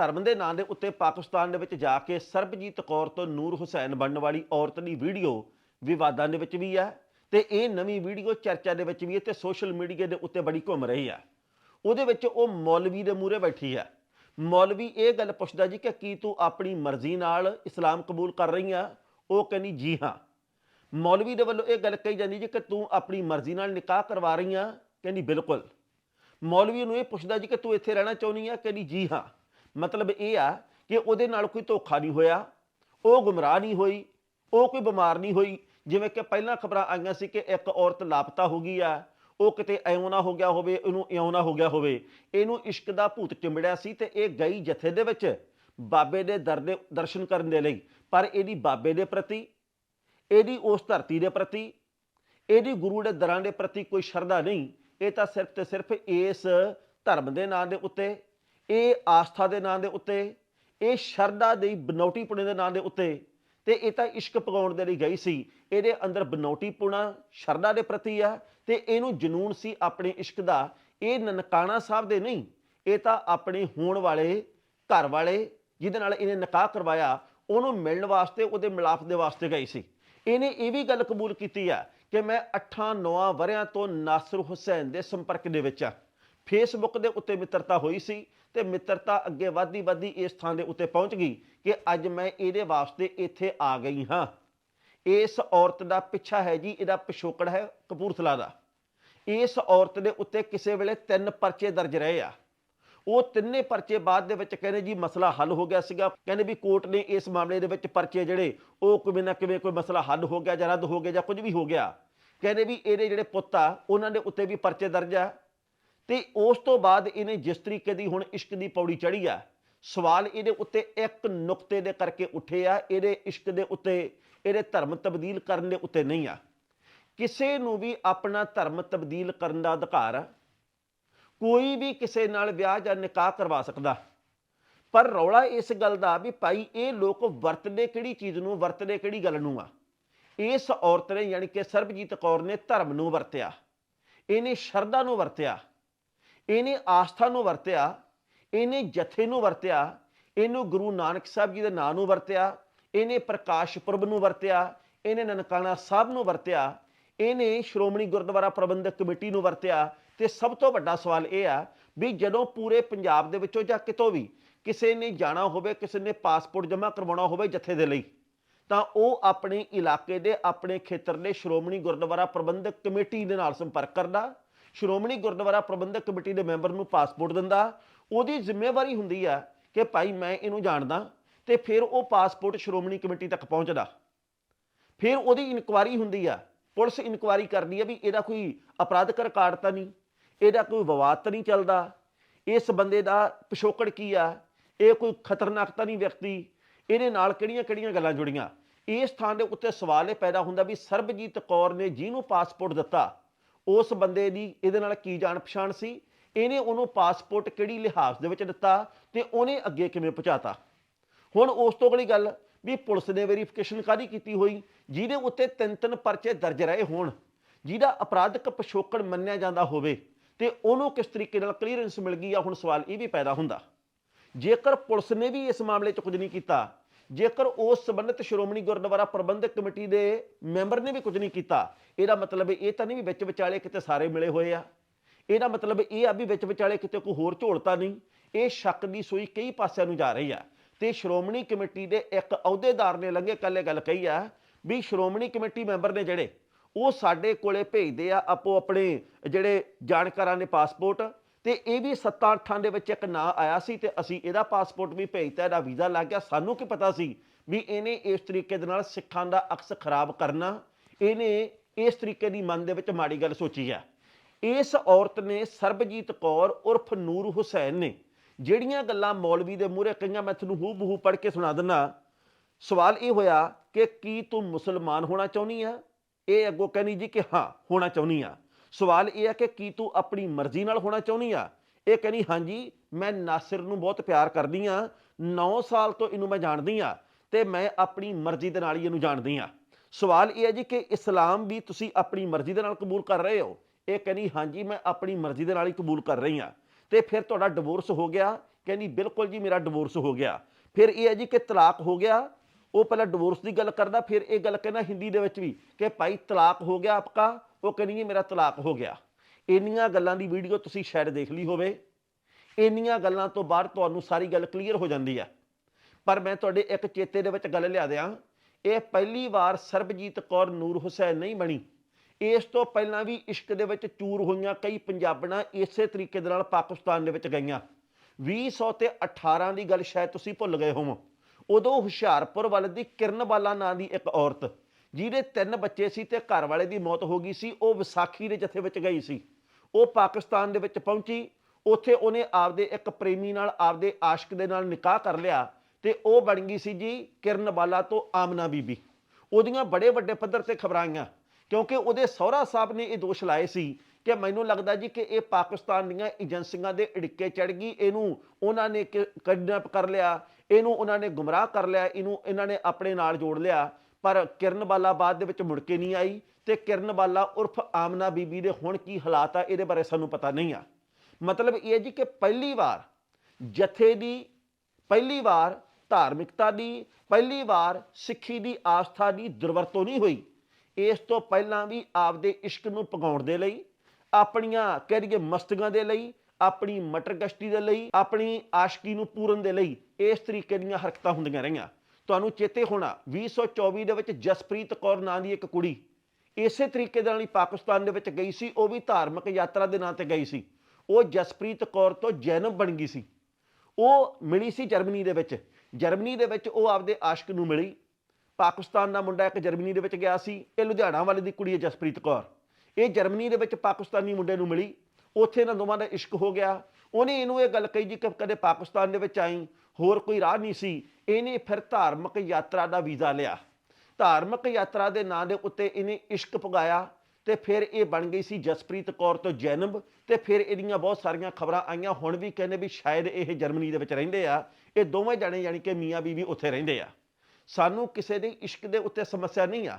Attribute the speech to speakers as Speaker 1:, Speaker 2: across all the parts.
Speaker 1: ਧਰਮ ਦੇ ਨਾਂ ਦੇ ਉੱਤੇ ਪਾਕਿਸਤਾਨ ਦੇ ਵਿੱਚ ਜਾ ਕੇ ਸਰਬਜੀਤ ਕੌਰ ਤੋਂ ਨੂਰ ਹੁਸੈਨ ਬਣਨ ਵਾਲੀ ਔਰਤ ਦੀ ਵੀਡੀਓ ਵਿਵਾਦਾਂ ਦੇ ਵਿੱਚ ਵੀ ਹੈ ਤੇ ਇਹ ਨਵੀਂ ਵੀਡੀਓ ਚਰਚਾ ਦੇ ਵਿੱਚ ਵੀ ਹੈ ਤੇ ਸੋਸ਼ਲ ਮੀਡੀਆ ਦੇ ਉੱਤੇ ਬੜੀ ਘੁੰਮ ਰਹੀ ਹੈ। ਉਹਦੇ ਵਿੱਚ ਉਹ ਮੌਲਵੀ ਦੇ ਮੂਹਰੇ ਬੈਠੀ ਹੈ। ਮੌਲਵੀ ਇਹ ਗੱਲ ਪੁੱਛਦਾ ਜੀ ਕਿ ਕੀ ਤੂੰ ਆਪਣੀ ਮਰਜ਼ੀ ਨਾਲ ਇਸਲਾਮ ਕਬੂਲ ਕਰ ਰਹੀ ਆ ਉਹ ਕਹਿੰਦੀ, ਜੀ ਹਾਂ। ਮੌਲਵੀ ਦੇ ਵੱਲੋਂ ਇਹ ਗੱਲ ਕਹੀ ਜਾਂਦੀ ਜੀ ਕਿ ਤੂੰ ਆਪਣੀ ਮਰਜ਼ੀ ਨਾਲ ਨਿਕਾਹ ਕਰਵਾ ਰਹੀ ਆ ਕਹਿੰਦੀ, ਬਿਲਕੁਲ। ਮੌਲਵੀ ਨੂੰ ਇਹ ਪੁੱਛਦਾ ਜੀ ਕਿ ਤੂੰ ਇੱਥੇ ਰਹਿਣਾ ਚਾਹੁੰਦੀ ਆ ਕਹਿੰਦੀ, ਜੀ ਹਾਂ। ਮਤਲਬ ਇਹ ਆ ਕਿ ਉਹਦੇ ਨਾਲ ਕੋਈ ਧੋਖਾ ਨਹੀਂ ਹੋਇਆ, ਉਹ ਗੁੰਮਰਾਹ ਨਹੀਂ ਹੋਈ, ਉਹ ਕੋਈ ਬਿਮਾਰ ਨਹੀਂ ਹੋਈ। ਜਿਵੇਂ ਕਿ ਪਹਿਲਾਂ ਖਬਰਾਂ ਆਈਆਂ ਸੀ ਕਿ ਇੱਕ ਔਰਤ ਲਾਪਤਾ ਹੋ ਗਈ ਆ, ਉਹ ਕਿਤੇ ਐਉਂ ਨਾ ਹੋ ਗਿਆ ਹੋਵੇ ਇਹਨੂੰ ਇਉਂ ਨਾ ਹੋ ਗਿਆ ਹੋਵੇ। ਇਹਨੂੰ ਇਸ਼ਕ ਦਾ ਭੂਤ ਚਿੰਬੜਿਆ ਸੀ ਤੇ ਇਹ ਗਈ ਜਥੇ ਦੇ ਵਿੱਚ, ਬਾਬੇ ਦੇ ਦਰ ਦੇ ਦਰਸ਼ਨ ਕਰਨ ਦੇ ਲਈ। ਪਰ ਇਹਦੀ ਬਾਬੇ ਦੇ ਪ੍ਰਤੀ, ਇਹਦੀ ਉਸ ਧਰਤੀ ਦੇ ਪ੍ਰਤੀ, ਇਹਦੀ ਗੁਰੂ ਦੇ ਦਰਾਂ ਦੇ ਪ੍ਰਤੀ ਕੋਈ ਸ਼ਰਧਾ ਨਹੀਂ। ਇਹ ਤਾਂ ਸਿਰਫ ਤੇ ਸਿਰਫ ਇਸ ਧਰਮ ਦੇ ਨਾਂ ਦੇ ਉੱਤੇ ਇਹ ਆਸਥਾ ਦੇ ਨਾਂ ਦੇ ਉੱਤੇ, ਇਹ ਸ਼ਰਧਾ ਦੀ ਬਨੌਟੀਪੁਣੇ ਦੇ ਨਾਂ ਦੇ ਉੱਤੇ ਤੇ ਇਹ ਤਾਂ ਇਸ਼ਕ ਪਗਾਉਣ ਦੇ ਲਈ ਗਈ ਸੀ। ਇਹਦੇ ਅੰਦਰ ਬਨੌਟੀਪੁਣਾ ਸ਼ਰਧਾ ਦੇ ਪ੍ਰਤੀ ਆ ਤੇ ਇਹਨੂੰ ਜਨੂਨ ਸੀ ਆਪਣੇ ਇਸ਼ਕ ਦਾ। ਇਹ ਨਨਕਾਣਾ ਸਾਹਿਬ ਦੇ ਨਹੀਂ, ਇਹ ਤਾਂ ਆਪਣੇ ਹੋਣ ਵਾਲੇ ਘਰ ਵਾਲੇ ਜਿਹਦੇ ਨਾਲ ਇਹਨੇ ਨਿਕਾਹ ਕਰਵਾਇਆ, ਉਹਨੂੰ ਮਿਲਣ ਵਾਸਤੇ, ਉਹਦੇ ਮਿਲਾਪ ਦੇ ਵਾਸਤੇ ਗਈ ਸੀ। ਇਹਨੇ ਇਹ ਵੀ ਗੱਲ ਕਬੂਲ ਕੀਤੀ ਆ ਕਿ ਮੈਂ 8-9 ਵਰਿਆਂ ਤੋਂ ਨਾਸਰ ਹੁਸੈਨ ਦੇ ਸੰਪਰਕ ਦੇ ਵਿੱਚ ਆ। ਫੇਸਬੁੱਕ ਦੇ ਉੱਤੇ ਮਿੱਤਰਤਾ ਹੋਈ ਸੀ ਤੇ ਮਿੱਤਰਤਾ ਅੱਗੇ ਵਧਦੀ ਵਧਦੀ ਇਸ ਥਾਂ ਦੇ ਉੱਤੇ ਪਹੁੰਚ ਗਈ ਕਿ ਅੱਜ ਮੈਂ ਇਹਦੇ ਵਾਸਤੇ ਇੱਥੇ ਆ ਗਈ ਹਾਂ। ਇਸ ਔਰਤ ਦਾ ਪਿੱਛਾ ਹੈ ਜੀ, ਇਹਦਾ ਪਿਛੋਕੜ ਹੈ ਕਪੂਰਥਲਾ ਦਾ। ਇਸ ਔਰਤ ਦੇ ਉੱਤੇ ਕਿਸੇ ਵੇਲੇ ਤਿੰਨ ਪਰਚੇ ਦਰਜ ਰਹੇ ਆ। ਉਹ ਤਿੰਨੇ ਪਰਚੇ ਬਾਅਦ ਦੇ ਵਿੱਚ ਕਹਿੰਦੇ ਜੀ ਮਸਲਾ ਹੱਲ ਹੋ ਗਿਆ ਸੀਗਾ। ਕਹਿੰਦੇ ਵੀ ਕੋਰਟ ਨੇ ਇਸ ਮਾਮਲੇ ਦੇ ਵਿੱਚ ਪਰਚੇ ਜਿਹੜੇ, ਉਹ ਕਿਵੇਂ ਨਾ ਕਿਵੇਂ ਕੋਈ ਮਸਲਾ ਹੱਲ ਹੋ ਗਿਆ ਜਾਂ ਰੱਦ ਹੋ ਗਿਆ ਜਾਂ ਕੁਝ ਵੀ ਹੋ ਗਿਆ। ਕਹਿੰਦੇ ਵੀ ਇਹਦੇ ਜਿਹੜੇ ਪੁੱਤ ਆ, ਉਹਨਾਂ ਦੇ ਉੱਤੇ ਵੀ ਪਰਚੇ ਦਰਜ ਆ। ਤੇ ਉਸ ਤੋਂ ਬਾਅਦ ਇਹਨੇ ਜਿਸ ਤਰੀਕੇ ਦੀ ਹੁਣ ਇਸ਼ਕ ਦੀ ਪੌੜੀ ਚੜੀ ਆ, ਸਵਾਲ ਇਹਦੇ ਉੱਤੇ ਇੱਕ ਨੁਕਤੇ ਦੇ ਕਰਕੇ ਉੱਠੇ ਆ, ਇਹਦੇ ਇਸ਼ਕ ਦੇ ਉੱਤੇ, ਇਹਦੇ ਧਰਮ ਤਬਦੀਲ ਕਰਨ ਦੇ ਉੱਤੇ ਨਹੀਂ ਆ। ਕਿਸੇ ਨੂੰ ਵੀ ਆਪਣਾ ਧਰਮ ਤਬਦੀਲ ਕਰਨ ਦਾ ਅਧਿਕਾਰ ਆ ਕੋਈ ਵੀ ਕਿਸੇ ਨਾਲ ਵਿਆਹ ਜਾਂ ਨਿਕਾਹ ਕਰਵਾ ਸਕਦਾ। ਪਰ ਰੌਲਾ ਇਸ ਗੱਲ ਦਾ ਵੀ ਭਾਈ ਇਹ ਲੋਕ ਵਰਤਦੇ ਕਿਹੜੀ ਚੀਜ਼ ਨੂੰ, ਵਰਤਦੇ ਕਿਹੜੀ ਗੱਲ ਨੂੰ ਆ? ਇਸ ਔਰਤ ਨੇ ਯਾਨੀ ਕਿ ਸਰਬਜੀਤ ਕੌਰ ਨੇ ਧਰਮ ਨੂੰ ਵਰਤਿਆ। ਇਹਨੇ ਸ਼ਰਧਾ ਨੂੰ ਵਰਤਿਆ। ਇਹਨੇ ਆਸਥਾ ਨੂੰ ਵਰਤਿਆ, ਇਹਨੇ ਜਥੇ ਨੂੰ ਵਰਤਿਆ, ਇਹਨੂੰ ਗੁਰੂ ਨਾਨਕ ਸਾਹਿਬ ਜੀ ਦੇ ਨਾਂ ਨੂੰ ਵਰਤਿਆ, ਇਹਨੇ ਪ੍ਰਕਾਸ਼ ਪੁਰਬ ਨੂੰ ਵਰਤਿਆ, ਇਹਨੇ ਨਨਕਾਣਾ ਸਾਹਿਬ ਨੂੰ ਵਰਤਿਆ, ਇਹਨੇ ਸ਼੍ਰੋਮਣੀ ਗੁਰਦੁਆਰਾ ਪ੍ਰਬੰਧਕ ਕਮੇਟੀ ਨੂੰ ਵਰਤਿਆ। ਤੇ ਸਭ ਤੋਂ ਵੱਡਾ ਸਵਾਲ ਇਹ ਆ ਵੀ ਜਦੋਂ ਪੂਰੇ ਪੰਜਾਬ ਦੇ ਵਿੱਚੋਂ ਜਾਂ ਕਿਤੋਂ ਵੀ ਕਿਸੇ ਨੇ ਜਾਣਾ ਹੋਵੇ, ਕਿਸੇ ਨੇ ਪਾਸਪੋਰਟ ਜਮ੍ਹਾਂ ਕਰਵਾਉਣਾ ਹੋਵੇ ਜਥੇ ਦੇ ਲਈ, ਤਾਂ ਉਹ ਆਪਣੇ ਇਲਾਕੇ ਦੇ ਆਪਣੇ ਖੇਤਰ ਦੇ ਸ਼੍ਰੋਮਣੀ ਗੁਰਦੁਆਰਾ ਪ੍ਰਬੰਧਕ ਕਮੇਟੀ ਦੇ ਨਾਲ ਸੰਪਰਕ ਕਰਦਾ ਸ਼੍ਰੋਮਣੀ ਗੁਰਦੁਆਰਾ ਪ੍ਰਬੰਧਕ ਕਮੇਟੀ ਦੇ ਮੈਂਬਰ ਨੂੰ ਪਾਸਪੋਰਟ ਦਿੰਦਾ। ਉਹਦੀ ਜ਼ਿੰਮੇਵਾਰੀ ਹੁੰਦੀ ਆ ਕਿ ਭਾਈ ਮੈਂ ਇਹਨੂੰ ਜਾਣਦਾ ਤੇ ਫਿਰ ਉਹ ਪਾਸਪੋਰਟ ਸ਼੍ਰੋਮਣੀ ਕਮੇਟੀ ਤੱਕ ਪਹੁੰਚਦਾ। ਫਿਰ ਉਹਦੀ ਇਨਕੁਆਰੀ ਹੁੰਦੀ ਆ। ਪੁਲਿਸ ਇਨਕੁਆਰੀ ਕਰਦੀ ਆ ਵੀ ਇਹਦਾ ਕੋਈ ਅਪਰਾਧਕ ਰਿਕਾਰਡ ਤਾਂ ਨਹੀਂ, ਇਹਦਾ ਕੋਈ ਵਿਵਾਦ ਤਾਂ ਨਹੀਂ ਚੱਲਦਾ। ਇਸ ਬੰਦੇ ਦਾ ਪਿਛੋਕੜ ਕੀ ਆ? ਇਹ ਕੋਈ ਖਤਰਨਾਕ ਤਾਂ ਨਹੀਂ ਵਿਅਕਤੀ? ਇਹਦੇ ਨਾਲ ਕਿਹੜੀਆਂ-ਕਿਹੜੀਆਂ ਗੱਲਾਂ ਜੁੜੀਆਂ? ਇਸ ਥਾਂ ਦੇ ਉੱਤੇ ਸਵਾਲ ਇਹ ਪੈਦਾ ਹੁੰਦਾ ਵੀ ਸਰਬਜੀਤ ਕੌਰ ਨੇ ਜਿਹਨੂੰ ਪਾਸਪੋਰਟ ਦਿੱਤਾ ਉਸ ਬੰਦੇ ਦੀ ਇਹਦੇ ਨਾਲ ਕੀ ਜਾਣ ਪਛਾਣ ਸੀ? ਇਹਨੇ ਉਹਨੂੰ ਪਾਸਪੋਰਟ ਕਿਹੜੀ ਲਿਹਾਜ਼ ਦੇ ਵਿੱਚ ਦਿੱਤਾ ਤੇ ਉਹਨੇ ਅੱਗੇ ਕਿਵੇਂ ਪਹੁੰਚਾਤਾ? ਹੁਣ ਉਸ ਤੋਂ ਅਗਲੀ ਗੱਲ ਵੀ ਪੁਲਿਸ ਨੇ ਵੈਰੀਫਿਕੇਸ਼ਨ ਕਾਦੀ ਕੀਤੀ ਹੋਈ? ਜਿਹਦੇ ਉੱਤੇ ਤਿੰਨ ਤਿੰਨ ਪਰਚੇ ਦਰਜ ਰਹੇ ਹੋਣ। ਜਿਹਦਾ ਅਪਰਾਧਿਕ ਪਿਛੋਕੜ ਮੰਨਿਆ ਜਾਂਦਾ ਹੋਵੇ ਤੇ ਉਹਨੂੰ ਕਿਸ ਤਰੀਕੇ ਨਾਲ ਕਲੀਅਰੈਂਸ ਮਿਲ ਗਈ ਆ? ਹੁਣ ਸਵਾਲ ਇਹ ਵੀ ਪੈਦਾ ਹੁੰਦਾ। ਜੇਕਰ ਪੁਲਿਸ ਨੇ ਵੀ ਇਸ ਮਾਮਲੇ 'ਚ ਕੁਝ ਨਹੀਂ ਕੀਤਾ ਜੇਕਰ ਉਸ ਸੰਬੰਧਿਤ ਸ਼੍ਰੋਮਣੀ ਗੁਰਦੁਆਰਾ ਪ੍ਰਬੰਧਕ ਕਮੇਟੀ ਦੇ ਮੈਂਬਰ ਨੇ ਵੀ ਕੁਝ ਨਹੀਂ ਕੀਤਾ, ਇਹਦਾ ਮਤਲਬ ਇਹ ਤਾਂ ਨਹੀਂ ਵੀ ਵਿੱਚ ਵਿਚਾਲੇ ਕਿਤੇ ਸਾਰੇ ਮਿਲੇ ਹੋਏ ਆ। ਇਹਦਾ ਮਤਲਬ ਇਹ ਆ ਵੀ ਵਿੱਚ ਵਿਚਾਲੇ ਕਿਤੇ ਕੋਈ ਹੋਰ ਝੋਲਤਾ ਨਹੀਂ। ਇਹ ਸ਼ੱਕ ਦੀ ਸੂਈ ਕਈ ਪਾਸਿਆਂ ਨੂੰ ਜਾ ਰਹੀ ਆ। ਤੇ ਸ਼੍ਰੋਮਣੀ ਕਮੇਟੀ ਦੇ ਇੱਕ ਅਹੁਦੇਦਾਰ ਨੇ ਲੰਗੇ ਕੱਲੇ ਗੱਲ ਕਹੀ ਆ ਵੀ ਸ਼੍ਰੋਮਣੀ ਕਮੇਟੀ ਮੈਂਬਰ ਨੇ ਜਿਹੜੇ, ਉਹ ਸਾਡੇ ਕੋਲੇ ਭੇਜਦੇ ਆ ਆਪੋ ਆਪਣੇ ਜਿਹੜੇ ਜਾਣਕਾਰਾਂ ਦੇ ਪਾਸਪੋਰਟ ਤੇ ਇਹ ਵੀ 7-8 ਦੇ ਵਿੱਚ ਇੱਕ ਨਾਂ ਆਇਆ ਸੀ ਤੇ ਅਸੀਂ ਇਹਦਾ ਪਾਸਪੋਰਟ ਵੀ ਭੇਜਤਾ ਇਹਦਾ ਵੀਜ਼ਾ ਲੱਗ ਗਿਆ। ਸਾਨੂੰ ਕੀ ਪਤਾ ਸੀ ਵੀ ਇਹਨੇ ਇਸ ਤਰੀਕੇ ਦੇ ਨਾਲ ਸਿੱਖਾਂ ਦਾ ਅਕਸ ਖਰਾਬ ਕਰਨਾ। ਇਹਨੇ ਇਸ ਤਰੀਕੇ ਦੀ ਮਨ ਦੇ ਵਿੱਚ ਮਾੜੀ ਗੱਲ ਸੋਚੀ ਹੈ ਇਸ ਔਰਤ ਨੇ ਸਰਬਜੀਤ ਕੌਰ ਉਰਫ ਨੂਰ ਹੁਸੈਨ ਨੇ ਜਿਹੜੀਆਂ ਗੱਲਾਂ ਮੌਲਵੀ ਦੇ ਮੂਹਰੇ ਕਈਆਂ ਮੈਂ ਤੁਹਾਨੂੰ ਹੂ ਬਹੂ ਪੜ੍ਹ ਕੇ ਸੁਣਾ ਦਿੰਨਾ। ਸਵਾਲ ਇਹ ਹੋਇਆ ਕਿ ਕੀ ਤੂੰ ਮੁਸਲਮਾਨ ਹੋਣਾ ਚਾਹੁੰਦੀ ਆ? ਇਹ ਅੱਗੋਂ ਕਹਿੰਦੀ ਜੀ ਕਿ ਹਾਂ, ਹੋਣਾ ਚਾਹੁੰਦੀ ਆ। ਸਵਾਲ ਇਹ ਹੈ ਕਿ ਕੀ ਤੂੰ ਆਪਣੀ ਮਰਜ਼ੀ ਨਾਲ ਹੋਣਾ ਚਾਹੁੰਦੀ ਆ? ਇਹ ਕਹਿੰਦੀ, ਹਾਂਜੀ, ਮੈਂ ਨਾਸਿਰ ਨੂੰ ਬਹੁਤ ਪਿਆਰ ਕਰਦੀ ਆ। 9 ਸਾਲ ਤੋਂ ਇਹਨੂੰ ਮੈਂ ਜਾਣਦੀ ਆ ਤੇ ਮੈਂ ਆਪਣੀ ਮਰਜ਼ੀ ਦੇ ਨਾਲ ਹੀ ਇਹਨੂੰ ਜਾਣਦੀ ਆ। ਸਵਾਲ ਇਹ ਹੈ ਜੀ ਕਿ ਇਸਲਾਮ ਵੀ ਤੁਸੀਂ ਆਪਣੀ ਮਰਜ਼ੀ ਦੇ ਨਾਲ ਕਬੂਲ ਕਰ ਰਹੇ ਹੋ? ਇਹ ਕਹਿੰਦੀ, ਹਾਂਜੀ, ਮੈਂ ਆਪਣੀ ਮਰਜ਼ੀ ਦੇ ਨਾਲ ਹੀ ਕਬੂਲ ਕਰ ਰਹੀ ਆ। ਤੇ ਫਿਰ ਤੁਹਾਡਾ ਡਿਵੋਰਸ ਹੋ ਗਿਆ। ਕਹਿੰਦੀ, ਬਿਲਕੁਲ ਜੀ, ਮੇਰਾ ਡਿਵੋਰਸ ਹੋ ਗਿਆ। ਫਿਰ ਇਹ ਹੈ ਜੀ ਕਿ ਤਲਾਕ ਹੋ ਗਿਆ। ਉਹ ਪਹਿਲਾਂ ਡਿਵੋਰਸ ਦੀ ਗੱਲ ਕਰਦਾ, ਫਿਰ ਇਹ ਗੱਲ ਕਹਿੰਦਾ ਹਿੰਦੀ ਦੇ ਵਿੱਚ ਵੀ ਕਿ ਭਾਈ ਤਲਾਕ ਹੋ ਗਿਆ ਆਪਕਾ। ਉਹ ਕਹਿੰਦੀ ਜੀ ਮੇਰਾ ਤਲਾਕ ਹੋ ਗਿਆ। ਇੰਨੀਆਂ ਗੱਲਾਂ ਦੀ ਵੀਡੀਓ ਤੁਸੀਂ ਸ਼ਾਇਦ ਦੇਖ ਲਈ ਹੋਵੇ। ਇੰਨੀਆਂ ਗੱਲਾਂ ਤੋਂ ਬਾਅਦ ਤੁਹਾਨੂੰ ਸਾਰੀ ਗੱਲ ਕਲੀਅਰ ਹੋ ਜਾਂਦੀ ਹੈ ਪਰ ਮੈਂ ਤੁਹਾਡੇ ਇੱਕ ਚੇਤੇ ਦੇ ਵਿੱਚ ਗੱਲ ਲਿਆ ਦਿਆਂ। ਇਹ ਪਹਿਲੀ ਵਾਰ ਸਰਬਜੀਤ ਕੌਰ ਨੂਰ ਹੁਸੈਨ ਨਹੀਂ ਬਣੀ। ਇਸ ਤੋਂ ਪਹਿਲਾਂ ਵੀ ਇਸ਼ਕ ਦੇ ਵਿੱਚ ਚੂਰ ਹੋਈਆਂ ਕਈ ਪੰਜਾਬਣਾਂ ਇਸੇ ਤਰੀਕੇ ਦੇ ਨਾਲ ਪਾਕਿਸਤਾਨ ਦੇ ਵਿੱਚ ਗਈਆਂ। 2000 ਤੇ 18 ਦੀ ਗੱਲ ਸ਼ਾਇਦ ਤੁਸੀਂ ਭੁੱਲ ਗਏ ਹੋਵੋ। ਉਦੋਂ ਹੁਸ਼ਿਆਰਪੁਰ ਵੱਲ ਦੀ ਕਿਰਨ ਕਿਰਨਬਾਲਾ ਨਾਂ ਦੀ ਇੱਕ ਔਰਤ ਜਿਹਦੇ ਤਿੰਨ ਬੱਚੇ ਸੀ ਤੇ ਘਰ ਵਾਲੇ ਦੀ ਮੌਤ ਹੋ ਗਈ ਸੀ, ਉਹ ਵਿਸਾਖੀ ਦੇ ਜਥੇ ਵਿੱਚ ਗਈ ਸੀ। ਉਹ ਪਾਕਿਸਤਾਨ ਦੇ ਵਿੱਚ ਪਹੁੰਚੀ, ਉੱਥੇ ਉਹਨੇ ਆਪਦੇ ਇੱਕ ਪ੍ਰੇਮੀ ਨਾਲ ਆਪਦੇ ਆਸ਼ਕ ਦੇ ਨਾਲ ਨਿਕਾਹ ਕਰ ਲਿਆ ਤੇ ਉਹ ਬਣ ਗਈ ਸੀ ਜੀ ਕਿਰਨਬਾਲਾ ਤੋਂ ਆਮਨਾ ਬੀਬੀ। ਉਹਦੀਆਂ ਬੜੇ ਵੱਡੇ ਪੱਧਰ ਤੇ ਖਬਰਾਂ ਆਈਆਂ ਕਿਉਂਕਿ ਉਹਦੇ ਸਹੁਰਾ ਸਾਹਿਬ ਨੇ ਇਹ ਦੋਸ਼ ਲਾਏ ਸੀ ਕਿ ਮੈਨੂੰ ਲੱਗਦਾ ਜੀ ਕਿ ਇਹ ਪਾਕਿਸਤਾਨ ਦੀਆਂ ਏਜੰਸੀਆਂ ਦੇ ਢਿੱਕੇ ਚੜ ਗਈ, ਇਹਨੂੰ ਉਹਨਾਂ ਨੇ ਕਿਡਨੈਪ ਕਰ ਲਿਆ, ਇਹਨੂੰ ਉਹਨਾਂ ਨੇ ਗੁੰਮਰਾਹ ਕਰ ਲਿਆ, ਇਹਨੂੰ, ਇਹਨਾਂ ਨੇ ਆਪਣੇ ਨਾਲ ਜੋੜ ਲਿਆ। ਪਰ ਕਿਰਨ ਬਾਲਾ ਬਾਅਦ ਦੇ ਵਿੱਚ ਮੁੜ ਕੇ ਨਹੀਂ ਆਈ ਤੇ ਕਿਰਨਬਾਲਾ ਉਰਫ ਆਮਨਾ ਬੀਬੀ ਦੇ ਹੁਣ ਕੀ ਹਾਲਾਤ ਆ, ਇਹਦੇ ਬਾਰੇ ਸਾਨੂੰ ਪਤਾ ਨਹੀਂ ਆ। ਮਤਲਬ ਇਹ ਜੀ ਕਿ ਪਹਿਲੀ ਵਾਰ ਜਥੇ ਦੀ, ਪਹਿਲੀ ਵਾਰ ਧਾਰਮਿਕਤਾ ਦੀ, ਪਹਿਲੀ ਵਾਰ ਸਿੱਖੀ ਦੀ ਆਸਥਾ ਦੀ ਦੁਰਵਰਤੋਂ ਨਹੀਂ ਹੋਈ। ਇਸ ਤੋਂ ਪਹਿਲਾਂ ਵੀ ਆਪਦੇ ਇਸ਼ਕ ਨੂੰ ਪਗਾਉਣ ਦੇ ਲਈ, ਆਪਣੀਆਂ ਕਹਿ ਲਈਏ ਮਸਤਕਾਂ ਦੇ ਲਈ, ਆਪਣੀ ਮਟਰ ਗਸ਼ਤੀ ਦੇ ਲਈ, ਆਪਣੀ ਆਸ਼ਕੀ ਨੂੰ ਪੂਰਨ ਦੇ ਲਈ ਇਸ ਤਰੀਕੇ ਦੀਆਂ ਹਰਕਤਾਂ ਹੁੰਦੀਆਂ ਰਹੀਆਂ। ਤੁਹਾਨੂੰ ਚੇਤੇ ਹੋਣਾ 2024 ਦੇ ਵਿੱਚ ਜਸਪ੍ਰੀਤ ਕੌਰ ਨਾਂ ਦੀ ਇੱਕ ਕੁੜੀ, ਇਸੇ ਤਰੀਕੇ ਦੇ ਨਾਲ ਹੀ ਪਾਕਿਸਤਾਨ ਦੇ ਵਿੱਚ ਗਈ ਸੀ, ਉਹ ਵੀ ਧਾਰਮਿਕ ਯਾਤਰਾ ਦੇ ਨਾਂ ਤੇ ਗਈ ਸੀ। ਉਹ ਜਸਪ੍ਰੀਤ ਕੌਰ ਤੋਂ ਜੈਨਬ ਬਣ ਗਈ ਸੀ। ਉਹ ਮਿਲੀ ਸੀ ਜਰਮਨੀ ਦੇ ਵਿੱਚ। ਜਰਮਨੀ ਦੇ ਵਿੱਚ ਉਹ ਆਪਦੇ ਆਸ਼ਕ ਨੂੰ ਮਿਲੀ। ਪਾਕਿਸਤਾਨ ਦਾ ਮੁੰਡਾ ਇੱਕ ਜਰਮਨੀ ਦੇ ਵਿੱਚ ਗਿਆ ਸੀ। ਇਹ ਲੁਧਿਆਣਾ ਵਾਲੇ ਦੀ ਕੁੜੀ ਹੈ ਜਸਪ੍ਰੀਤ ਕੌਰ। ਇਹ ਜਰਮਨੀ ਦੇ ਵਿੱਚ ਪਾਕਿਸਤਾਨੀ ਮੁੰਡੇ ਨੂੰ ਮਿਲੀ। ਉੱਥੇ ਇਹਨਾਂ ਦੋਵਾਂ ਦਾ ਇਸ਼ਕ ਹੋ ਗਿਆ। ਉਹਨੇ ਇਹਨੂੰ ਇਹ ਗੱਲ ਕਹੀ ਜੀ ਕਿ ਕਦੇ ਪਾਕਿਸਤਾਨ ਦੇ ਵਿੱਚ ਆਈ ਹੋਰ ਕੋਈ ਰਾਹ ਨਹੀਂ ਸੀ। ਇਹਨੇ ਫਿਰ ਧਾਰਮਿਕ ਯਾਤਰਾ ਦਾ ਵੀਜ਼ਾ ਲਿਆ। ਧਾਰਮਿਕ ਯਾਤਰਾ ਦੇ ਨਾਂ ਦੇ ਉੱਤੇ ਇਹਨੇ ਇਸ਼ਕ ਪਗਾਇਆ ਤੇ ਫਿਰ ਇਹ ਬਣ ਗਈ ਸੀ ਜਸਪ੍ਰੀਤ ਕੌਰ ਤੋਂ ਜੈਨਬ ਤੇ ਫਿਰ ਇਹਦੀਆਂ ਬਹੁਤ ਸਾਰੀਆਂ ਖਬਰਾਂ ਆਈਆਂ। ਹੁਣ ਵੀ ਕਹਿੰਦੇ ਵੀ ਸ਼ਾਇਦ ਇਹ ਜਰਮਨੀ ਦੇ ਵਿੱਚ ਰਹਿੰਦੇ ਆ। ਇਹ ਦੋਵੇਂ ਜਣੇ ਯਾਨੀ ਕਿ ਮੀਆਂ ਬੀਵੀ ਉੱਥੇ ਰਹਿੰਦੇ ਆ। ਸਾਨੂੰ ਕਿਸੇ ਦੀ ਇਸ਼ਕ ਦੇ ਉੱਤੇ ਸਮੱਸਿਆ ਨਹੀਂ ਆ।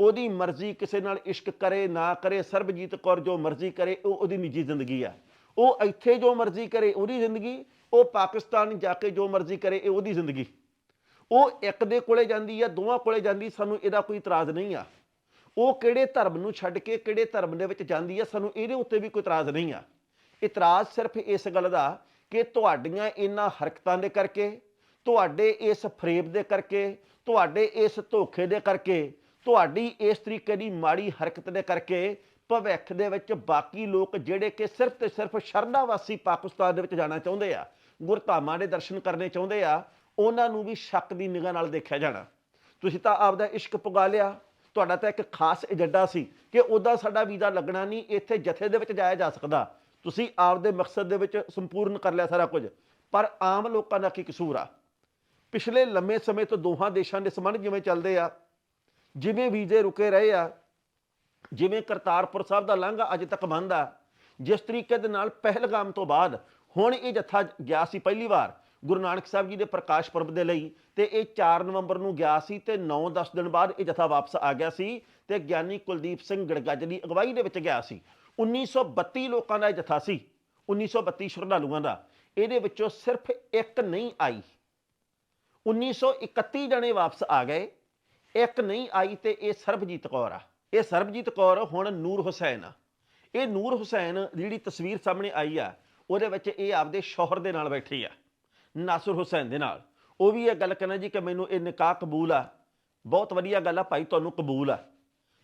Speaker 1: ਉਹਦੀ ਮਰਜ਼ੀ ਕਿਸੇ ਨਾਲ ਇਸ਼ਕ ਕਰੇ, ਨਾ ਕਰੇ, ਸਰਬਜੀਤ ਕੌਰ ਜੋ ਮਰਜ਼ੀ ਕਰੇ, ਉਹ ਉਹਦੀ ਨਿੱਜੀ ਜ਼ਿੰਦਗੀ ਆ। ਉਹ ਇੱਥੇ ਜੋ ਮਰਜ਼ੀ ਕਰੇ, ਉਹਦੀ ਜ਼ਿੰਦਗੀ ਉਹ ਪਾਕਿਸਤਾਨ ਜਾ ਕੇ ਜੋ ਮਰਜ਼ੀ ਕਰੇ, ਇਹ ਉਹਦੀ ਜ਼ਿੰਦਗੀ। ਉਹ ਇੱਕ ਦੇ ਕੋਲੇ ਜਾਂਦੀ ਆ, ਦੋਵਾਂ ਕੋਲੇ ਜਾਂਦੀ, ਸਾਨੂੰ ਇਹਦਾ ਕੋਈ ਇਤਰਾਜ਼ ਨਹੀਂ ਆ। ਉਹ ਕਿਹੜੇ ਧਰਮ ਨੂੰ ਛੱਡ ਕੇ ਕਿਹੜੇ ਧਰਮ ਦੇ ਵਿੱਚ ਜਾਂਦੀ ਆ, ਸਾਨੂੰ ਇਹਦੇ ਉੱਤੇ ਵੀ ਕੋਈ ਇਤਰਾਜ਼ ਨਹੀਂ ਆ। ਇਤਰਾਜ਼ ਸਿਰਫ ਇਸ ਗੱਲ ਦਾ ਕਿ ਤੁਹਾਡੀਆਂ ਇਹਨਾਂ ਹਰਕਤਾਂ ਦੇ ਕਰਕੇ, ਤੁਹਾਡੇ ਇਸ ਫਰੇਬ ਦੇ ਕਰਕੇ, ਤੁਹਾਡੇ ਇਸ ਧੋਖੇ ਦੇ ਕਰਕੇ, ਤੁਹਾਡੀ ਇਸ ਤਰੀਕੇ ਦੀ ਮਾੜੀ ਹਰਕਤ ਦੇ ਕਰਕੇ ਭਵਿੱਖ ਦੇ ਵਿੱਚ ਬਾਕੀ ਲੋਕ ਜਿਹੜੇ ਕਿ ਸਿਰਫ ਤੇ ਸਿਰਫ ਸ਼ਰਧਾਵਾਸੀ ਪਾਕਿਸਤਾਨ ਦੇ ਵਿੱਚ ਜਾਣਾ ਚਾਹੁੰਦੇ ਆ, ਗੁਰਧਾਮਾਂ ਦੇ ਦਰਸ਼ਨ ਕਰਨੇ ਚਾਹੁੰਦੇ ਆ, ਉਹਨਾਂ ਨੂੰ ਵੀ ਸ਼ੱਕ ਦੀ ਨਿਗਾਹ ਨਾਲ ਦੇਖਿਆ ਜਾਣਾ। ਤੁਸੀਂ ਤਾਂ ਆਪਦਾ ਇਸ਼ਕ ਪੁਗਾ ਲਿਆ। ਤੁਹਾਡਾ ਤਾਂ ਇੱਕ ਖਾਸ ਏਜੰਡਾ ਸੀ ਕਿ ਉਹਦਾ ਸਾਡਾ ਵੀਜ਼ਾ ਲੱਗਣਾ ਨਹੀਂ, ਇੱਥੇ ਜਥੇ ਦੇ ਵਿੱਚ ਜਾਇਆ ਜਾ ਸਕਦਾ। ਤੁਸੀਂ ਆਪਦੇ ਮਕਸਦ ਦੇ ਵਿੱਚ ਸੰਪੂਰਨ ਕਰ ਲਿਆ ਸਾਰਾ ਕੁਝ। ਪਰ ਆਮ ਲੋਕਾਂ ਦਾ ਕੀ ਕਸੂਰ ਆ? ਪਿਛਲੇ ਲੰਮੇ ਸਮੇਂ ਤੋਂ ਦੋਹਾਂ ਦੇਸ਼ਾਂ ਦੇ ਸੰਬੰਧ ਜਿਵੇਂ ਚੱਲਦੇ ਆ, ਜਿਵੇਂ ਵੀਜ਼ੇ ਰੁਕੇ ਰਹੇ ਆ ਜਿਵੇਂ ਕਰਤਾਰਪੁਰ ਸਾਹਿਬ ਦਾ ਲਾਂਘਾ ਅੱਜ ਤੱਕ ਬੰਦ ਆ, ਜਿਸ ਤਰੀਕੇ ਦੇ ਨਾਲ ਪਹਿਲਗਾਮ ਤੋਂ ਬਾਅਦ ਹੁਣ ਇਹ ਜੱਥਾ ਗਿਆ ਸੀ ਪਹਿਲੀ ਵਾਰ, ਗੁਰੂ ਨਾਨਕ ਸਾਹਿਬ ਜੀ ਦੇ ਪ੍ਰਕਾਸ਼ ਪੁਰਬ ਦੇ ਲਈ, ਤੇ ਇਹ 4 ਨਵੰਬਰ ਨੂੰ ਗਿਆ ਸੀ ਤੇ 9-10 ਦਿਨ ਬਾਅਦ ਇਹ ਜਥਾ ਵਾਪਸ ਆ ਗਿਆ ਸੀ ਤੇ ਗਿਆਨੀ ਕੁਲਦੀਪ ਸਿੰਘ ਗੜਗੱਜ ਦੀ ਅਗਵਾਈ ਦੇ ਵਿੱਚ ਗਿਆ ਸੀ। 1932 ਲੋਕਾਂ ਦਾ ਇਹ ਜਥਾ ਸੀ 1932 ਸ਼ਰਧਾਲੂਆਂ ਦਾ, ਇਹਦੇ ਵਿੱਚੋਂ ਸਿਰਫ ਇੱਕ ਨਹੀਂ ਆਈ। 1931 ਜਣੇ ਵਾਪਸ ਆ ਗਏ, ਇੱਕ ਨਹੀਂ ਆਈ ਤੇ ਇਹ ਸਰਬਜੀਤ ਕੌਰ ਆ। ਇਹ ਸਰਬਜੀਤ ਕੌਰ ਹੁਣ ਨੂਰ ਹੁਸੈਨ ਆ। ਇਹ ਨੂਰ ਹੁਸੈਨ ਜਿਹੜੀ ਤਸਵੀਰ ਸਾਹਮਣੇ ਆਈ ਆ, ਉਹਦੇ ਵਿੱਚ ਇਹ ਆਪਦੇ ਸ਼ੌਹਰ ਦੇ ਨਾਲ ਬੈਠੀ ਆ, ਨਾਸਰ ਹੁਸੈਨ ਦੇ ਨਾਲ। ਉਹ ਵੀ ਇਹ ਗੱਲ ਕਹਿੰਦਾ ਜੀ ਕਿ ਮੈਨੂੰ ਇਹ ਨਿਕਾਹ ਕਬੂਲ ਆ। ਬਹੁਤ ਵਧੀਆ ਗੱਲ ਆ ਭਾਈ, ਤੁਹਾਨੂੰ ਕਬੂਲ ਆ।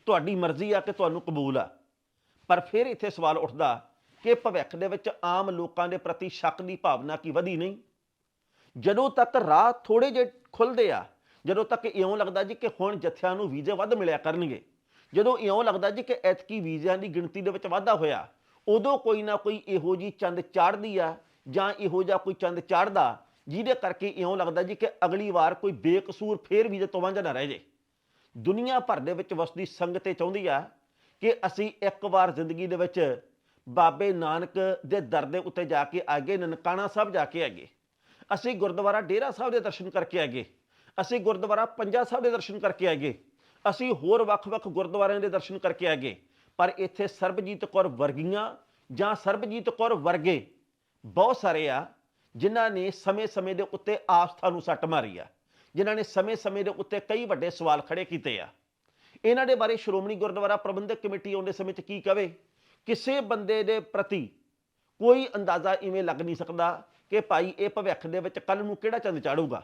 Speaker 1: ਤੁਹਾਡੀ ਮਰਜ਼ੀ ਆ ਕਿ ਤੁਹਾਨੂੰ ਕਬੂਲ ਆ। ਪਰ ਫਿਰ ਇੱਥੇ ਸਵਾਲ ਉੱਠਦਾ ਕਿ ਭਵਿੱਖ ਦੇ ਵਿੱਚ ਆਮ ਲੋਕਾਂ ਦੇ ਪ੍ਰਤੀ ਸ਼ੱਕ ਦੀ ਭਾਵਨਾ ਕੀ ਵਧੀ ਨਹੀਂ? ਜਦੋਂ ਤੱਕ ਰਾਹ ਥੋੜੇ ਜਿਹੇ ਖੁੱਲਦੇ ਆ, ਜਦੋਂ ਤੱਕ ਇਉਂ ਲੱਗਦਾ ਜੀ ਕਿ ਹੁਣ ਜਥਿਆਂ ਨੂੰ ਵੀਜ਼ੇ ਵੱਧ ਮਿਲਿਆ ਕਰਨਗੇ ਜਦੋਂ ਇਉਂ ਲੱਗਦਾ ਜੀ ਕਿ ਐਤਕੀ ਵੀਜ਼ਿਆਂ ਦੀ ਗਿਣਤੀ ਦੇ ਵਿੱਚ ਵਾਧਾ ਹੋਇਆ, ਉਦੋਂ ਕੋਈ ਨਾ ਕੋਈ ਇਹੋ ਜੀ ਚੰਦ ਚਾੜਦੀ ਆ ਜਾਂ ਇਹੋ ਜਿਹਾ ਕੋਈ ਚੰਦ ਚਾੜਦਾ ਜਿਹਦੇ ਕਰਕੇ ਇਉਂ ਲੱਗਦਾ ਜੀ ਕਿ ਅਗਲੀ ਵਾਰ ਕੋਈ ਬੇਕਸੂਰ ਫੇਰ ਵੀਜ਼ੇ ਤੋਂ ਵਾਂਝਾ ਨਾ ਰਹਿ ਜੇ। ਦੁਨੀਆ ਭਰ ਦੇ ਵਿੱਚ ਵਸਦੀ ਸੰਗਤ ਇਹ ਚਾਹੁੰਦੀ ਆ ਕਿ ਅਸੀਂ ਇੱਕ ਵਾਰ ਜ਼ਿੰਦਗੀ ਦੇ ਵਿੱਚ ਬਾਬੇ ਨਾਨਕ ਦੇ ਦਰ ਦੇ ਉੱਤੇ ਜਾ ਕੇ ਆਗੇ ਨਨਕਾਣਾ ਸਾਹਿਬ ਜਾ ਕੇ ਆਗੇ ਅਸੀਂ ਗੁਰਦੁਆਰਾ ਡੇਰਾ ਸਾਹਿਬ ਦੇ ਦਰਸ਼ਨ ਕਰਕੇ ਆਗੇ ਅਸੀਂ ਗੁਰਦੁਆਰਾ ਪੰਜਾ ਸਾਹਿਬ ਦੇ ਦਰਸ਼ਨ ਕਰਕੇ ਆਗੇ ਅਸੀਂ ਹੋਰ ਵੱਖ-ਵੱਖ ਗੁਰਦੁਆਰਿਆਂ ਦੇ ਦਰਸ਼ਨ ਕਰਕੇ ਆ ਗਏ। ਪਰ ਇੱਥੇ ਸਰਬਜੀਤ ਕੌਰ ਵਰਗੀਆਂ ਜਾਂ ਸਰਬਜੀਤ ਕੌਰ ਵਰਗੇ ਬਹੁਤ ਸਾਰੇ ਆ, ਜਿਨ੍ਹਾਂ ਨੇ ਸਮੇਂ-ਸਮੇਂ ਦੇ ਉੱਤੇ ਆਸਥਾ ਨੂੰ ਸੱਟ ਮਾਰੀ ਆ, ਜਿਨ੍ਹਾਂ ਨੇ ਸਮੇਂ-ਸਮੇਂ ਦੇ ਉੱਤੇ ਕਈ ਵੱਡੇ ਸਵਾਲ ਖੜੇ ਕੀਤੇ ਆ। ਇਹਨਾਂ ਦੇ ਬਾਰੇ ਸ਼੍ਰੋਮਣੀ ਗੁਰਦੁਆਰਾ ਪ੍ਰਬੰਧਕ ਕਮੇਟੀ ਆਉਂਦੇ ਸਮੇਂ 'ਚ ਕੀ ਕਵੇ? ਕਿਸੇ ਬੰਦੇ ਦੇ ਪ੍ਰਤੀ ਕੋਈ ਅੰਦਾਜ਼ਾ ਇਵੇਂ ਲੱਗ ਨਹੀਂ ਸਕਦਾ ਕਿ ਭਾਈ ਇਹ ਭਵਿੱਖ ਦੇ ਵਿੱਚ ਕੱਲ ਨੂੰ ਕਿਹੜਾ ਚੰਦ ਚਾੜੂਗਾ?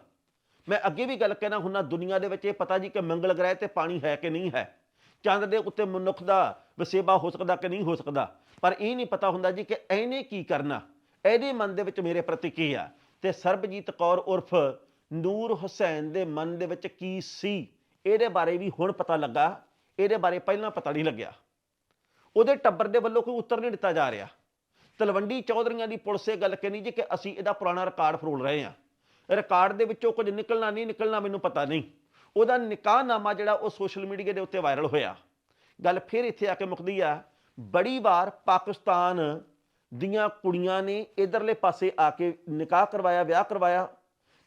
Speaker 1: ਮੈਂ ਅੱਗੇ ਵੀ ਗੱਲ ਕਹਿਣਾ ਹੁੰਨਾ ਦੁਨੀਆ ਦੇ ਵਿੱਚ ਇਹ ਪਤਾ ਜੀ ਕਿ ਮੰਗਲ ਗ੍ਰਹਿ ਤੇ ਪਾਣੀ ਹੈ ਕਿ ਨਹੀਂ ਹੈ। ਚੰਦ ਦੇ ਉੱਤੇ ਮਨੁੱਖ ਦਾ ਵਸੇਬਾ ਹੋ ਸਕਦਾ ਕਿ ਨਹੀਂ ਹੋ ਸਕਦਾ। ਪਰ ਇਹ ਨਹੀਂ ਪਤਾ ਹੁੰਦਾ ਜੀ ਕਿ ਇਹਨੇ ਕੀ ਕਰਨਾ। ਇਹਦੇ ਮਨ ਦੇ ਵਿੱਚ ਮੇਰੇ ਪ੍ਰਤੀ ਕੀ ਆ? ਤੇ ਸਰਬਜੀਤ ਕੌਰ ਉਰਫ ਨੂਰ ਹੁਸੈਨ ਦੇ ਮਨ ਦੇ ਵਿੱਚ ਕੀ ਸੀ? ਇਹਦੇ ਬਾਰੇ ਵੀ ਹੁਣ ਪਤਾ ਲੱਗਾ। ਇਹਦੇ ਬਾਰੇ ਪਹਿਲਾਂ ਪਤਾ ਨਹੀਂ ਲੱਗਿਆ। ਉਹਦੇ ਟੱਬਰ ਦੇ ਵੱਲੋਂ ਕੋਈ ਉੱਤਰ ਨਹੀਂ ਦਿੱਤਾ ਜਾ ਰਿਹਾ। ਤਲਵੰਡੀ ਚੌਧਰੀਆਂ ਦੀ ਪੁਲਿਸ ਇਹ ਗੱਲ ਕਹਿੰਦੀ ਜੀ ਕਿ ਅਸੀਂ ਇਹਦਾ ਪੁਰਾਣਾ ਰਿਕਾਰਡ ਫਰੋਲ ਰਹੇ ਹਾਂ। ਰਿਕਾਰਡ ਦੇ ਵਿੱਚੋਂ ਕੁਝ ਨਿਕਲਣਾ ਨਹੀਂ ਨਿਕਲਣਾ ਮੈਨੂੰ ਪਤਾ ਨਹੀਂ। ਉਹਦਾ ਨਿਕਾਹਨਾਮਾ ਜਿਹੜਾ ਉਹ ਸੋਸ਼ਲ ਮੀਡੀਆ ਦੇ ਉੱਤੇ ਵਾਇਰਲ ਹੋਇਆ। ਗੱਲ ਫਿਰ ਇੱਥੇ ਆ ਕੇ ਮੁੱਕਦੀ ਆ, ਬੜੀ ਵਾਰ ਪਾਕਿਸਤਾਨ ਦੀਆਂ ਕੁੜੀਆਂ ਨੇ ਇਧਰਲੇ ਪਾਸੇ ਆ ਕੇ ਨਿਕਾਹ ਕਰਵਾਇਆ, ਵਿਆਹ ਕਰਵਾਇਆ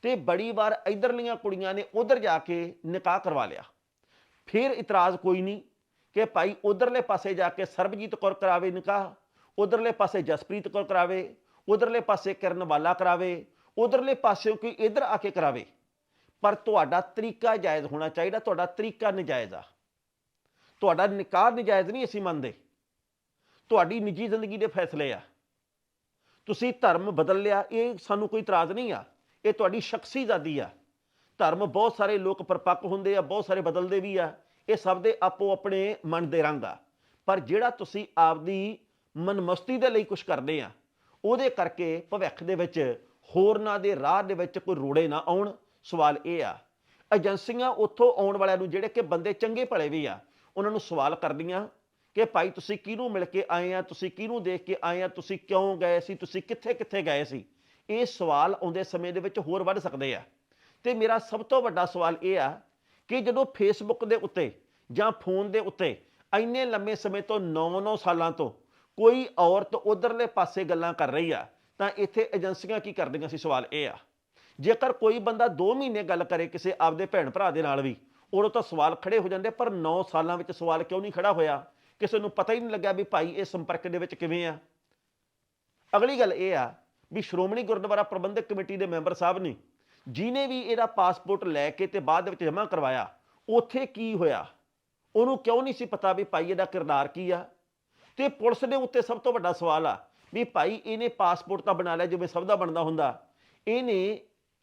Speaker 1: ਤੇ ਬੜੀ ਵਾਰ ਇਧਰਲੀਆਂ ਕੁੜੀਆਂ ਨੇ ਉਧਰ ਜਾ ਕੇ ਨਿਕਾਹ ਕਰਵਾ ਲਿਆ। ਫਿਰ ਇਤਰਾਜ਼ ਕੋਈ ਨਹੀਂ ਕਿ ਭਾਈ ਉਧਰਲੇ ਪਾਸੇ ਜਾ ਕੇ ਸਰਬਜੀਤ ਕੌਰ ਕਰਾਵੇ ਨਿਕਾਹ, ਉਧਰਲੇ ਪਾਸੇ ਜਸਪ੍ਰੀਤ ਕੌਰ ਕਰਾਵੇ, ਉਧਰਲੇ ਪਾਸੇ ਕਿਰਨ ਵਾਲਾ ਕਰਾਵੇ ਉਧਰਲੇ ਪਾਸੇ ਕੋਈ ਇਧਰ ਆ ਕੇ ਕਰਾਵੇ। ਪਰ ਤੁਹਾਡਾ ਤਰੀਕਾ ਜਾਇਜ਼ ਹੋਣਾ ਚਾਹੀਦਾ, ਤੁਹਾਡਾ ਤਰੀਕਾ ਨਜਾਇਜ਼ ਆ। ਤੁਹਾਡਾ ਨਿਕਾਹ ਨਜਾਇਜ਼ ਨਹੀਂ ਅਸੀਂ ਮੰਨਦੇ। ਤੁਹਾਡੀ ਨਿੱਜੀ ਜ਼ਿੰਦਗੀ ਦੇ ਫੈਸਲੇ ਆ। ਤੁਸੀਂ ਧਰਮ ਬਦਲ ਲਿਆ, ਇਹ ਸਾਨੂੰ ਕੋਈ ਇਤਰਾਜ਼ ਨਹੀਂ ਆ। ਇਹ ਤੁਹਾਡੀ ਸ਼ਖਸੀ ਆਜ਼ਾਦੀ ਆ। ਧਰਮ ਬਹੁਤ ਸਾਰੇ ਲੋਕ ਪਰਪੱਕ ਹੁੰਦੇ ਆ, ਬਹੁਤ ਸਾਰੇ ਬਦਲਦੇ ਵੀ ਆ। ਇਹ ਸਭ ਦੇ ਆਪੋ ਆਪਣੇ ਮਨ ਦੇ ਰੰਗ ਆ। ਪਰ ਜਿਹੜਾ ਤੁਸੀਂ ਆਪਦੀ ਮਨਮਸਤੀ ਦੇ ਲਈ ਕੁਝ ਕਰਦੇ ਆ, ਉਹਦੇ ਕਰਕੇ ਭਵਿੱਖ ਦੇ ਵਿੱਚ ਹੋਰਨਾਂ ਦੇ ਰਾਹ ਦੇ ਵਿੱਚ ਕੋਈ ਰੋੜੇ ਨਾ ਆਉਣ। ਸਵਾਲ ਇਹ ਆ, ਏਜੰਸੀਆਂ ਉੱਥੋਂ ਆਉਣ ਵਾਲਿਆਂ ਨੂੰ ਜਿਹੜੇ ਕਿ ਬੰਦੇ ਚੰਗੇ ਭਲੇ ਵੀ ਆ, ਉਹਨਾਂ ਨੂੰ ਸਵਾਲ ਕਰਦੀਆਂ ਕਿ ਭਾਈ ਤੁਸੀਂ ਕਿਹਨੂੰ ਮਿਲ ਕੇ ਆਏ ਆ, ਤੁਸੀਂ ਕਿਹਨੂੰ ਦੇਖ ਕੇ ਆਏ ਆ, ਤੁਸੀਂ ਕਿਉਂ ਗਏ ਸੀ, ਤੁਸੀਂ ਕਿੱਥੇ ਕਿੱਥੇ ਗਏ ਸੀ? ਇਹ ਸਵਾਲ ਆਉਂਦੇ ਸਮੇਂ ਦੇ ਵਿੱਚ ਹੋਰ ਵੱਧ ਸਕਦੇ ਆ। ਤੇ ਮੇਰਾ ਸਭ ਤੋਂ ਵੱਡਾ ਸਵਾਲ ਇਹ ਆ ਕਿ ਜਦੋਂ ਫੇਸਬੁੱਕ ਦੇ ਉੱਤੇ ਜਾਂ ਫੋਨ ਦੇ ਉੱਤੇ ਇੰਨੇ ਲੰਮੇ ਸਮੇਂ ਤੋਂ 9-9 ਸਾਲਾਂ ਤੋਂ ਕੋਈ ਔਰਤ ਉਧਰਲੇ ਪਾਸੇ ਗੱਲਾਂ ਕਰ ਰਹੀ ਆ ਤਾਂ ਇੱਥੇ ਏਜੰਸੀਆਂ ਕੀ ਕਰਦੀਆਂ ਸੀ? ਸਵਾਲ ਇਹ ਆ। ਜੇਕਰ ਕੋਈ ਬੰਦਾ 2 ਮਹੀਨੇ ਗੱਲ ਕਰੇ ਕਿਸੇ ਆਪਦੇ ਭੈਣ ਭਰਾ ਦੇ ਨਾਲ ਵੀ, ਉਦੋਂ ਤਾਂ ਸਵਾਲ ਖੜੇ ਹੋ ਜਾਂਦੇ ਪਰ 9 ਸਾਲਾਂ ਵਿੱਚ ਸਵਾਲ ਕਿਉਂ ਨਹੀਂ ਖੜਾ ਹੋਇਆ? ਕਿਸੇ ਨੂੰ ਪਤਾ ਹੀ ਨਹੀਂ ਲੱਗਿਆ ਵੀ ਭਾਈ ਇਹ ਸੰਪਰਕ ਦੇ ਵਿੱਚ ਕਿਵੇਂ ਆ। ਅਗਲੀ ਗੱਲ ਇਹ ਆ ਵੀ ਸ਼੍ਰੋਮਣੀ ਗੁਰਦੁਆਰਾ ਪ੍ਰਬੰਧਕ ਕਮੇਟੀ ਦੇ ਮੈਂਬਰ ਸਾਹਿਬ ਨੇ ਜਿਨੇ ਵੀ ਇਹਦਾ ਪਾਸਪੋਰਟ ਲੈ ਕੇ ਤੇ ਬਾਅਦ ਵਿੱਚ ਜਮ੍ਹਾਂ ਕਰਵਾਇਆ, ਉੱਥੇ ਕੀ ਹੋਇਆ? ਉਹਨੂੰ ਕਿਉਂ ਨਹੀਂ ਸੀ ਪਤਾ ਵੀ ਭਾਈ ਇਹਦਾ ਕਿਰਦਾਰ ਕੀ ਆ? ਤੇ ਪੁਲਿਸ ਦੇ ਉੱਤੇ ਸਭ ਤੋਂ ਵੱਡਾ ਸਵਾਲ ਆ ਵੀ ਭਾਈ ਇਹਨੇ ਪਾਸਪੋਰਟ ਤਾਂ ਬਣਾ ਲਿਆ, ਜਿਵੇਂ ਸਭ ਦਾ ਬਣਦਾ ਹੁੰਦਾ। ਇਹਨੇ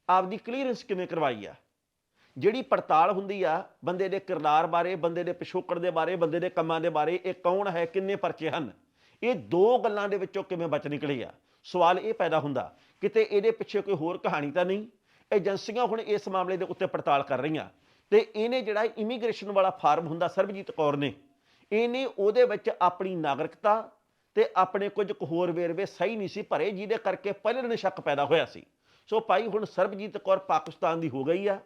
Speaker 1: ਆਪਦੀ ਕਲੀਅਰੈਂਸ ਕਿਵੇਂ ਕਰਵਾਈ ਆ? ਜਿਹੜੀ ਪੜਤਾਲ ਹੁੰਦੀ ਆ, ਬੰਦੇ ਦੇ ਕਿਰਦਾਰ ਬਾਰੇ, ਬੰਦੇ ਦੇ ਪਿਛੋਕੜ ਦੇ ਬਾਰੇ, ਬੰਦੇ ਦੇ ਕੰਮਾਂ ਦੇ ਬਾਰੇ, ਇਹ ਕੌਣ ਹੈ, ਕਿੰਨੇ ਪਰਚੇ ਹਨ? ਇਹ ਦੋ ਗੱਲਾਂ ਦੇ ਵਿੱਚੋਂ ਕਿਵੇਂ ਬਚ ਨਿਕਲੇ ਆ? ਸਵਾਲ ਇਹ ਪੈਦਾ ਹੁੰਦਾ, ਕਿਤੇ ਇਹਦੇ ਪਿੱਛੇ ਕੋਈ ਹੋਰ ਕਹਾਣੀ ਤਾਂ ਨਹੀਂ? ਏਜੰਸੀਆਂ ਹੁਣ ਇਸ ਮਾਮਲੇ ਦੇ ਉੱਤੇ ਪੜਤਾਲ ਕਰ ਰਹੀਆਂ। ਤੇ ਇਹਨੇ ਜਿਹੜਾ ਇਮੀਗ੍ਰੇਸ਼ਨ ਵਾਲਾ ਫਾਰਮ ਹੁੰਦਾ, ਸਰਬਜੀਤ ਕੌਰ ਨੇ, ਇਹਨੇ ਉਹਦੇ ਵਿੱਚ ਆਪਣੀ ਨਾਗਰਿਕਤਾ ਤੇ ਆਪਣੇ ਕੁਝ ਕੁ ਹੋਰ ਵੇਰਵੇ ਸਹੀ ਨਹੀਂ ਸੀ ਭਰੇ, ਜਿਹਦੇ ਕਰਕੇ ਪਹਿਲੇ ਦਿਨ ਸ਼ੱਕ ਪੈਦਾ ਹੋਇਆ ਸੀ। ਸੋ ਭਾਈ, ਹੁਣ ਸਰਬਜੀਤ ਕੌਰ ਪਾਕਿਸਤਾਨ ਦੀ ਹੋ ਗਈ ਆ।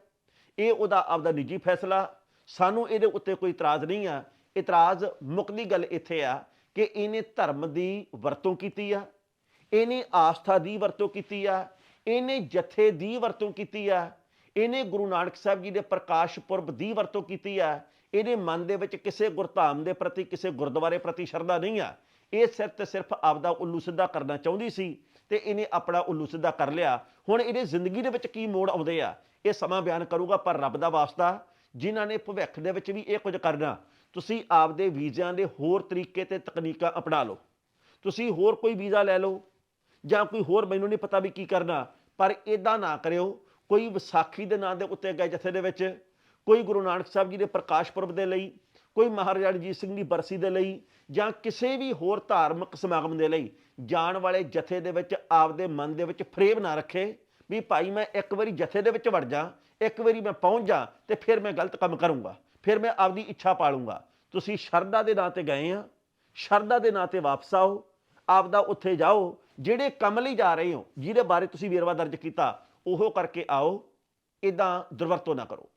Speaker 1: ਇਹ ਉਹਦਾ ਆਪਦਾ ਨਿੱਜੀ ਫੈਸਲਾ। ਸਾਨੂੰ ਇਹਦੇ ਉੱਤੇ ਕੋਈ ਇਤਰਾਜ਼ ਨਹੀਂ ਆ। ਇਤਰਾਜ਼ ਮੁੱਕਦੀ ਗੱਲ ਇੱਥੇ ਆ ਕਿ ਇਹਨੇ ਧਰਮ ਦੀ ਵਰਤੋਂ ਕੀਤੀ ਆ। ਇਹਨੇ ਆਸਥਾ ਦੀ ਵਰਤੋਂ ਕੀਤੀ ਆ। ਇਹਨੇ ਜਥੇ ਦੀ ਵਰਤੋਂ ਕੀਤੀ ਆ। ਇਹਨੇ ਗੁਰੂ ਨਾਨਕ ਸਾਹਿਬ ਜੀ ਦੇ ਪ੍ਰਕਾਸ਼ ਪੁਰਬ ਦੀ ਵਰਤੋਂ ਕੀਤੀ ਆ। ਇਹਦੇ ਮਨ ਦੇ ਵਿੱਚ ਕਿਸੇ ਗੁਰਧਾਮ ਦੇ ਪ੍ਰਤੀ, ਕਿਸੇ ਗੁਰਦੁਆਰੇ ਪ੍ਰਤੀ ਸ਼ਰਧਾ ਨਹੀਂ ਆ। ਇਹ ਸਿਰਫ ਤੇ ਸਿਰਫ ਆਪਦਾ ਉੱਲੂ ਸਿੱਧਾ ਕਰਨਾ ਚਾਹੁੰਦੀ ਸੀ ਤੇ ਇਹਨੇ ਆਪਣਾ ਉੱਲੂ ਸਿੱਧਾ ਕਰ ਲਿਆ। ਹੁਣ ਇਹਦੇ ਜ਼ਿੰਦਗੀ ਦੇ ਵਿੱਚ ਕੀ ਮੋੜ ਆਉਂਦੇ ਆ? ਇਹ ਸਮਾਂ ਬਿਆਨ ਕਰੂਗਾ ਪਰ ਰੱਬ ਦਾ ਵਾਸਤਾ ਜਿਨ੍ਹਾਂ ਨੇ ਭਵਿੱਖ ਦੇ ਵਿੱਚ ਵੀ ਇਹ ਕੁਝ ਕਰਨਾ। ਤੁਸੀਂ ਆਪਦੇ ਵੀਜ਼ਿਆਂ ਦੇ ਹੋਰ ਤਰੀਕੇ ਤੇ ਤਕਨੀਕਾਂ ਅਪਣਾ ਲਓ। ਤੁਸੀਂ ਹੋਰ ਕੋਈ ਵੀਜ਼ਾ ਲੈ ਲਓ ਜਾਂ ਕੋਈ ਹੋਰ ਮੈਨੂੰ ਨਹੀਂ ਪਤਾ ਵੀ ਕੀ ਕਰਨਾ, ਪਰ ਇਦਾਂ ਨਾ ਕਰਿਓ। ਕੋਈ ਵਿਸਾਖੀ ਦੇ ਨਾਂ ਦੇ ਉੱਤੇ ਗਏ ਜਥੇ ਦੇ ਵਿੱਚ, ਕੋਈ ਗੁਰੂ ਨਾਨਕ ਸਾਹਿਬ ਜੀ ਦੇ ਪ੍ਰਕਾਸ਼ ਪੁਰਬ ਦੇ ਲਈ ਕੋਈ ਮਹਾਰਾਜਾ ਰਣਜੀਤ ਸਿੰਘ ਦੀ ਬਰਸੀ ਦੇ ਲਈ ਜਾਂ ਕਿਸੇ ਵੀ ਹੋਰ ਧਾਰਮਿਕ ਸਮਾਗਮ ਦੇ ਲਈ ਜਾਣ ਵਾਲੇ ਜਥੇ ਦੇ ਵਿੱਚ ਆਪਦੇ ਮਨ ਦੇ ਵਿੱਚ ਫਰੇਬ ਨਾ ਰੱਖੇ ਵੀ ਭਾਈ ਮੈਂ ਇੱਕ ਵਾਰੀ ਜਥੇ ਦੇ ਵਿੱਚ ਵੜ ਜਾ, ਇੱਕ ਵਾਰੀ ਮੈਂ ਪਹੁੰਚ ਜਾ ਤੇ ਫਿਰ ਮੈਂ ਗਲਤ ਕੰਮ ਕਰੂੰਗਾ, ਫਿਰ ਮੈਂ ਆਪਦੀ ਇੱਛਾ ਪਾਲੂੰਗਾ। ਤੁਸੀਂ ਸ਼ਰਧਾ ਦੇ ਨਾਂ ਤੇ ਗਏ ਆ, ਸ਼ਰਧਾ ਦੇ ਨਾਂ ਤੇ ਵਾਪਸ ਆਓ, ਆਪਦਾ ਉੱਥੇ ਜਾਓ, ਜਿਹੜੇ ਕੰਮ ਲਈ ਜਾ ਰਹੇ ਹੋ, ਜਿਹਦੇ ਬਾਰੇ ਤੁਸੀਂ ਵੇਰਵਾ ਦਰਜ ਕੀਤਾ, ਉਹ ਕਰਕੇ ਆਓ ਇਦਾਂ ਦੁਰਵਰਤੋਂ ਨਾ ਕਰੋ।